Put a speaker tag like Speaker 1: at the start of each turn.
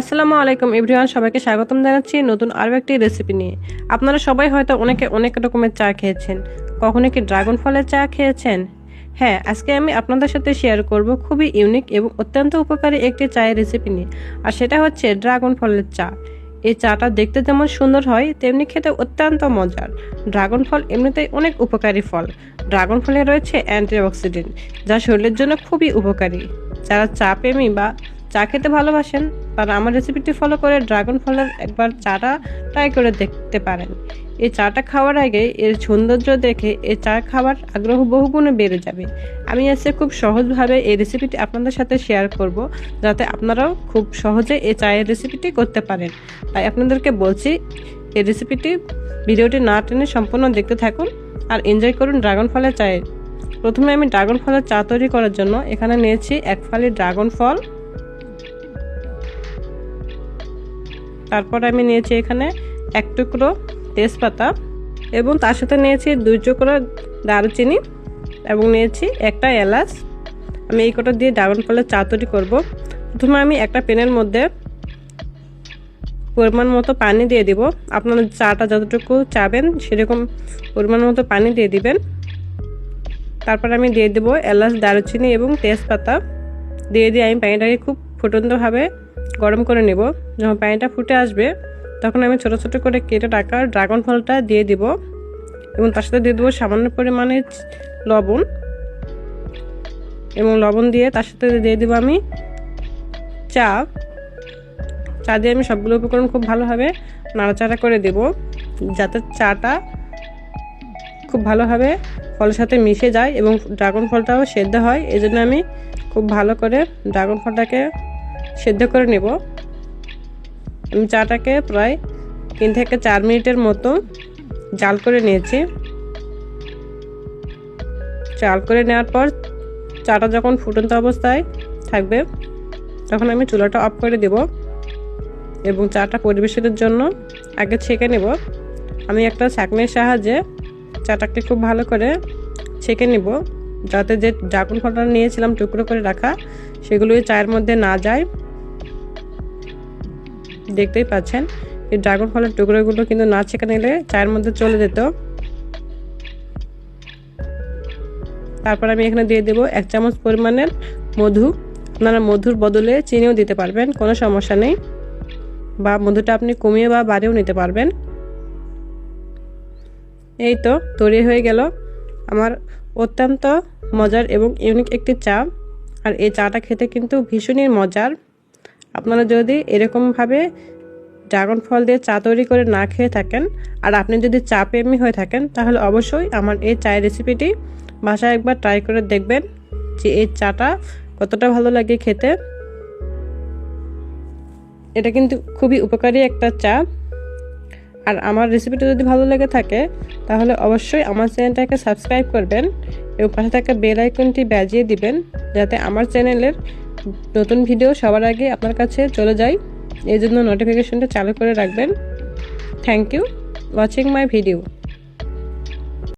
Speaker 1: আসসালামু আলাইকুম এভরিওয়ান, সবাইকে স্বাগতম জানাচ্ছি নতুন আরও একটি রেসিপি নিয়ে। আপনারা সবাই হয়তো অনেকে অনেক রকমের চা খেয়েছেন। কখনো কি ড্রাগন ফলের চা খেয়েছেন? হ্যাঁ আজকে আমি আপনাদের সাথে শেয়ার করব খুবই ইউনিক এবং অত্যন্ত উপকারী একটি চায়ের রেসিপি নিয়ে, আর সেটা হচ্ছে ড্রাগন ফলের চা। এই চাটা দেখতে যেমন সুন্দর হয়, তেমনি খেতে অত্যন্ত মজার। ড্রাগন ফল এমনিতেই অনেক উপকারী ফল। ড্রাগন ফলে রয়েছে অ্যান্টিঅক্সিডেন্ট যা শরীরের জন্য খুবই উপকারী। যারা চা প্রেমী বা চা খেতে ভালোবাসেন তারা আমার রেসিপিটি ফলো করে ড্রাগন ফলের একবার চাটা ট্রাই করে দেখতে পারেন। এই চাটা খাওয়ার আগে এর সৌন্দর্য দেখে এই চা খাওয়ার আগ্রহ বহুগুণে বেড়ে যাবে। আমি আজকে খুব সহজভাবে এই রেসিপিটি আপনাদের সাথে শেয়ার করব যাতে আপনারাও খুব সহজে এই চায়ের রেসিপিটি করতে পারেন। তাই আপনাদেরকে বলছি এই রেসিপিটি ভিডিওটি না টেনে সম্পূর্ণ দেখতে থাকুন আর এনজয় করুন ড্রাগন ফলের চায়ের প্রথমে আমি ড্রাগন ফলের চা তৈরি করার জন্য এখানে নিয়েছি এক ফালি ড্রাগন ফল। তারপর আমি নিয়েছি এখানে এক টুকরো তেজপাতা এবং তার সাথে নিয়েছি দুই টুকরো দারুচিনি এবং নিয়েছি একটা এলাচ। আমি এই কটা দিয়ে ড্রাগন ফলের চা তৈরি করব। প্রথমে আমি একটা পেনের মধ্যে পরিমাণ মতো পানি দিয়ে দিব। আপনারা চাটা যতটুকু চাবেন সেরকম পরিমাণ মতো পানি দিয়ে দিবেন। তারপর আমি দিয়ে দেবো এলাচ, দারুচিনি এবং তেজপাতা। দিয়ে দিয়ে আমি পানিটাকে খুব ফুটন্তভাবে গরম করে নেব। যখন পানিটা ফুটে আসবে, তখন আমি ছোট ছোট করে কেটে রাখা ড্রাগন ফলটা দিয়ে দিব এবং তার সাথে দিয়ে দেবো সামান্য পরিমাণে লবণ এবং লবণ দিয়ে তার সাথে দিয়ে দেবো আমি চা। চা দিয়ে আমি সবগুলো উপকরণ খুব ভালোভাবে নাড়াচাড়া করে দেব যাতে চাটা খুব ভালোভাবে ফলের সাথে মিশে যায় এবং ড্রাগন ফলটাও সেদ্ধ হয়। এই জন্য আমি খুব ভালো করে ড্রাগন ফলটাকে সেদ্ধ করে নেব। আমি চাটাকে প্রায় তিন থেকে চার মিনিটের মতো জাল করে নিয়েছি। জাল করে নেওয়ার পর চাটা যখন ফুটন্ত অবস্থায় থাকবে, তখন আমি চুলাটা অফ করে দেব এবং চাটা পরিবেশনের জন্য আগে ছেঁকে নেব। আমি একটা ছাঁকনির সাহায্যে চাটাকে খুব ভালো করে ছেঁকে নেব যাতে যে ড্রাগন ফলটা নিয়েছিলাম টুকরো করে রাখা সেগুলো চায়ের মধ্যে না যায়। দেখতেই পাচ্ছেন। এই ড্রাগন ফলের টুকরোগুলো কিন্তু না ছেঁকে নিলে চায়ের মধ্যে চলে যেত। তারপর আমি এখানে দিয়ে দেবো এক চামচ পরিমাণের মধু। আপনারা মধুর বদলে চিনিও দিতে পারবেন, কোনো সমস্যা নেই। বা মধুটা আপনি কমিয়ে বা বাড়িয়েও নিতে পারবেন। এই তো তৈরি হয়ে গেল আমার অত্যন্ত মজার এবং ইউনিক একটি চা। আর এই চাটা খেতে কিন্তু ভীষণই মজার। আপনারা যদি এরকমভাবে ড্রাগন ফল দিয়ে চা তৈরি করে না খেয়ে থাকেন, আর আপনি যদি চা প্রেমী হয়ে থাকেন, তাহলে অবশ্যই আমার এই চায়ের রেসিপিটি বাসায় একবার ট্রাই করে দেখবেন যে এই চাটা কতটা ভালো লাগে খেতে। এটা কিন্তু খুবই উপকারী একটা চা। আর আমার রেসিপিটা যদি ভালো লেগে থাকে, তাহলে অবশ্যই আমার চ্যানেলটাকে সাবস্ক্রাইব করবেন এবং পাশে থাকা বেল আইকনটি বাজিয়ে দিবেন, যাতে আমার চ্যানেলের নতুন ভিডিও সবার আগে আপনার কাছে চলে যায় এই জন্য নোটিফিকেশনটা চালু করে রাখবেন। Thank you watching my video